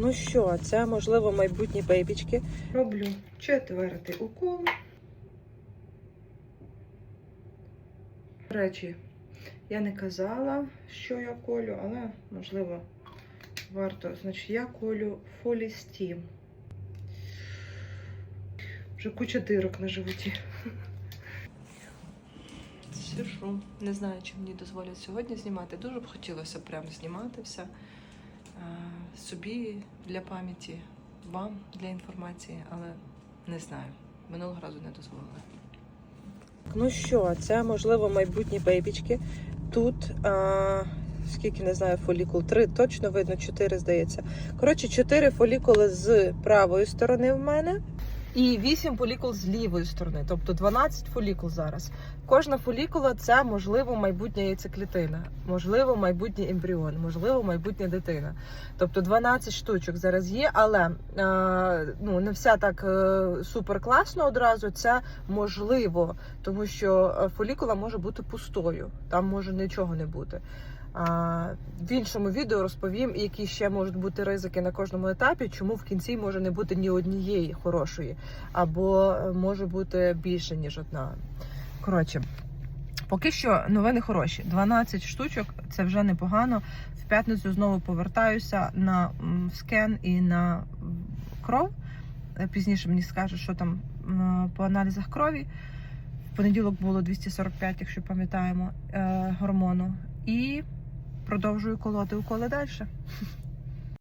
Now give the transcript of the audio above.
ну що, це можливо майбутні бейбічки. Роблю четвертий укол. До речі, я не казала, що я колю, але можливо варто. Значить, я колю фолістім. Вже куча дирок на животі. Сижу. Не знаю, чи мені дозволять сьогодні знімати. Дуже б хотілося прямо знімати все собі для пам'яті, вам для інформації, але не знаю. Минулого разу не дозволили. Ну що, це можливо майбутні бейбічки. Тут а, скільки не знаю, фолікул. Три точно видно, чотири здається. Коротше, чотири фолікули з правої сторони в мене. І 8 фолікул з лівої сторони, тобто 12 фолікул зараз. Кожна фолікула це можливо майбутня яйцеклітина, можливо, майбутній ембріон, можливо, майбутня дитина. Тобто 12 штучок зараз є, але е, ну не вся так е, супер класно одразу. Це можливо, тому що е, фолікула може бути пустою, там може нічого не бути. В іншому відео розповім, які ще можуть бути ризики на кожному етапі, чому в кінці може не бути ні однієї хорошої, або е, може бути більше, ніж одна. Коротше, поки що новини хороші. 12 штучок це вже непогано. В п'ятницю знову повертаюся на скен і на кров. Е, Пізніше мені скажуть, що там по аналізах крові. В понеділок було 245, якщо пам'ятаємо, е, гормону. І продовжую колоти уколи далі.